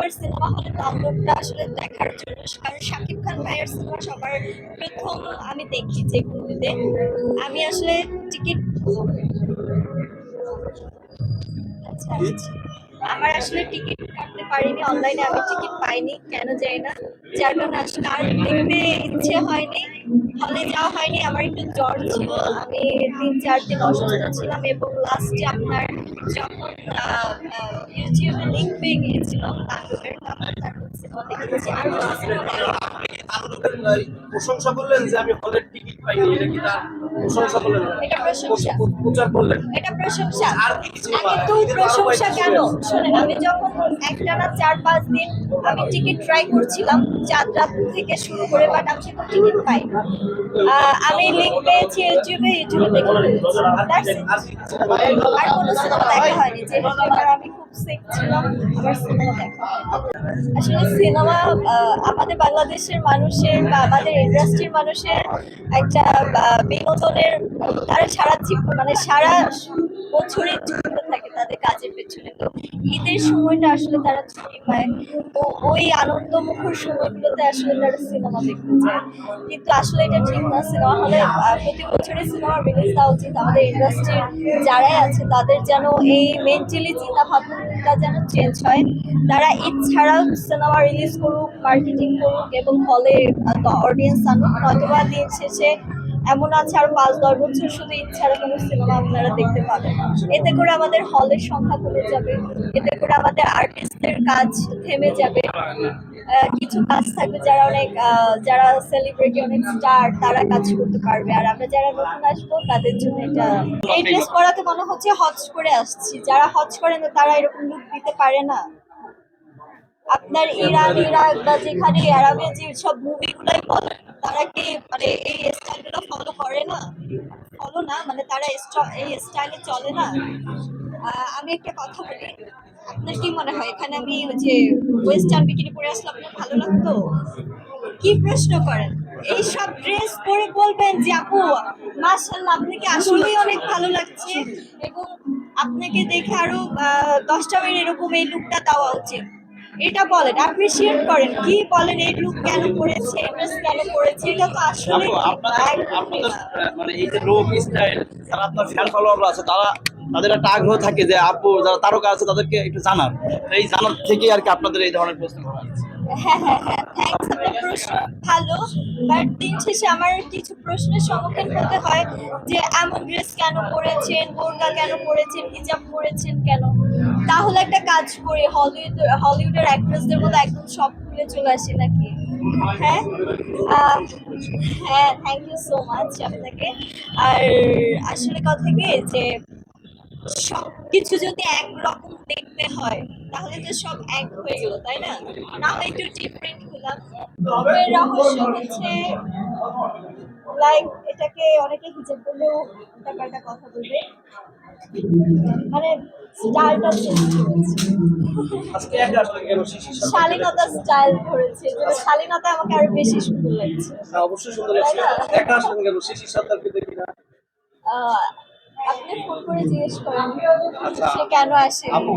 সবার সিনেমা হলে ডাউনলোডটা আসলে দেখার জন্য কারণ শাকিব খান ভাইয়ের সিনেমা সবার প্রথম আমি দেখি যে মুভিতে আমি আসলে টিকিট আচ্ছা আচ্ছা। আমার আসলে টিকিট কাটতে পারিনি অনলাইনে আমি টিকিট পাইনি, কেন যাই না যার কারণে আসলে আর দেখতে ইচ্ছে হয়নি হলে যাওয়া হয়নি, আমার একটু জ্বর ছিল আমি তিন চার দিন অসুস্থ ছিলাম এবং লাস্টে আপনার যখন ইউটিউবে লিঙ্ক পেয়ে দেখিনি। প্রশংসা করলেন যে আমি হলের টিকিট পাইনি, এটা কি তার প্রশংসা করলেন এটা প্রশংসা। প্রচার করলেন। এটা প্রশংসা। আর কি কিছু বা- কিন্তু প্রশংসা কেন। শোনেন আমি যখন একটানা চার পাঁচ দিন আমি টিকিট ট্রাই করছিলাম রাত থেকে শুরু করে বাট আমি সেটা টিকিট পাই আমি লিঙ্ক পেয়েছি ইউটিউবে ইউটিউবে দেখে. আর কোনো সিনেমা দেখা হয়নি। যে আমি খুব সিক ছিলাম আমার সিনেমা দেখা আসলে সিনেমা আমাদের বাংলাদেশের মানুষের বা আমাদের ইন্ডাস্ট্রির মানুষের একটা বিনোদনের তারা সারা মানে সারা বছরই ছুটতে থাকে তাদের কাজের পেছনে। তো ঈদের সময়টা আসলে তারা ছুটি পায়। তো ওই আনন্দ মুখর সময়গুলোতে আসলে তারা সিনেমা দেখতে যায়। কিন্তু আসলে এটা ঠিক না। সিনেমা হলে প্রতি বছরই সিনেমা রিলিজ দেওয়া উচিত। আমাদের ইন্ডাস্ট্রির যারাই আছে, তাদের যেন এই মেন্টালি চিন্তা ভাবনাটা যেন চেঞ্জ হয়। তারা ঈদ ছাড়াও সিনেমা রিলিজ করুক মার্কেটিং করুক এবং হলে অডিয়েন্স আনুক। নয়তোবা দিন শেষে এমন আছে আর পাঁচ দশ বছর শুধু ছাড়া কোনো সিনেমা আপনারা দেখতে পাবেন। এতে করে আমাদের হলের সংখ্যা কমে যাবে, এতে করে আমাদের আর্টিস্টদের কাজ থেমে যাবে। কিছু কাজ থাকবে যারা অনেক যারা সেলিব্রিটি অনেক স্টার তারা কাজ করতে পারবে। আর আমরা যারা নতুন আসব, তাদের জন্য এটা এই ড্রেস পরাতে মনে হচ্ছে হজ করে আসছি। যারা হজ করে না তারা এরকম লুক দিতে পারে না। আপনার ইরান ইরাক বা যেখানে আরবে যে সব মুভিগুলাই বলেন তারা কি মানে এই স্টাইলগুলো ফলো করে না? ফলো না? মানে তারা এই স্টাইলে চলে না? আমি একটা কথা বলি। আপনার কি মনে হয়? এখানে আমি যে ওয়েস্টার্ন বিকিনি পরে আসলে আপনার ভালো লাগতো? কি প্রশ্ন করেন? এই সব ড্রেস পরে বলবেন যে, আপু, মাশাআল্লাহ, আপনাকে আসলেই অনেক ভালো লাগছে। এবং আপনাকে দেখে আরও দশটা বের এরকম এই লুকটা দেওয়া উচিত। এটা বলেন অ্যাপ্রিসিয়েট করেন কি বলেন এই লুক কেন করেছে ড্রেস কেন করেছে এটা তো আসলে আপনাদের আপনাদের মানে এই যে লোক স্টাইল যারা আপনার ফ্যান ফলোয়ার আছে তারা তাদের একটা আগ্রহ থাকে যে আপু যারা তারকা আছে তাদেরকে একটু জানার এই জানার থেকে আর কি আপনাদের এই ধরনের প্রশ্ন করা হচ্ছে। হ্যাঁ হ্যাঁ হ্যাঁ থ্যাংকস আপনার প্রশ্ন ভালো বাট দিন শেষে আমার কিছু প্রশ্নের সম্মুখীন হতে হয় যে এমন ড্রেস কেন পরেছেন বোরকা কেন পরেছেন হিজাব পরেছেন কেন? তাহলে একটা কাজ করি হলিউড হলিউডের অ্যাক্ট্রেসদের মতো একদম সব খুলে চলে আসি নাকি? হ্যাঁ? হ্যাঁ থ্যাংক ইউ সো মাচ আপনাকে। আর আসলে কথা কি যে সব কিছু যদি একরকম দেখতে হয় তাহলে তো সব এক হয়ে গেল তাই না? না হয় একটু ডিফারেন্ট হলাম। এর রহস্য হচ্ছে লাইক এটাকে অনেকে হিজেব বললেও উল্টা কথা বলবে। মানে স্টাইলটা চেঞ্জ করেছে। শালীনতা স্টাইল ধরেছে শালীনতা আমাকে আরও বেশি সুন্দর লাগছে। হ্যাঁ, অবশ্যই সুন্দর লাগছে? একা আসলেন কেন শিশির দেখি না। আহ, আপনি ফোন করে জিজ্ঞেস করেন আচ্ছা। সে কেন আসে। আপু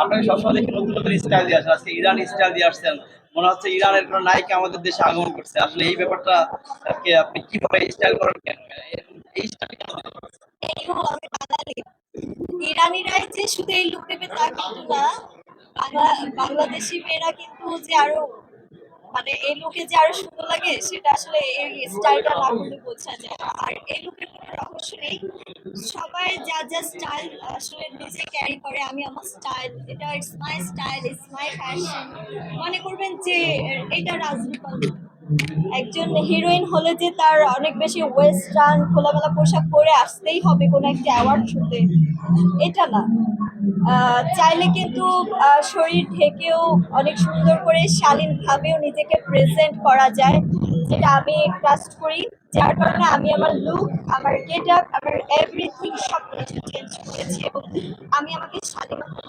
আপনাকে সবসময় দেখে নতুন নতুন স্টাইল দিয়ে আসেন আজকে ইরান স্টাইল দিয়ে আসছেন। মনে হচ্ছে ইরানের কোনো নায়িকা আমাদের দেশে আগমন করছে। আসলে এই ব্যাপারটা আজকে আপনি কীভাবে স্টাইল করেন কেন? এই স্টাইল কেন আমি বাঙালি। ইরানিরাই যে শুধু এই লুক দেবে তা কিন্তু না বাংলাদেশি মেয়েরা কিন্তু যে আরও মানে এই লুকে যে আরও সুন্দর লাগে, সেটা আসলে এই স্টাইলটা না করলে বোঝা যায়। আর এই লুকের কোনো রহস্য নেই। সবাই যা যা স্টাইল আসলে নিজে ক্যারি করে, আমি আমার স্টাইল এটা it's my style it's my fashion মনে করবেন যে এটা রাজনীতি। একজন হিরোইন হলে যে তার অনেক বেশি ওয়েস্টার্ন খোলামেলা পোশাক পরে আসতেই হবে কোনো একটা অ্যাওয়ার্ড শুতে এটা না। চাইলে কিন্তু শরীর ঢেকেও অনেক সুন্দর করে শালীনভাবেও নিজেকে প্রেজেন্ট করা যায়। যেটা আমি ট্রাস্ট করি। যার কারণে আমি আমার লুক আমার গেট আপ আমার এভরিথিং সব কিছু চেঞ্জ করেছি এবং আমি আমাকে শালীনতা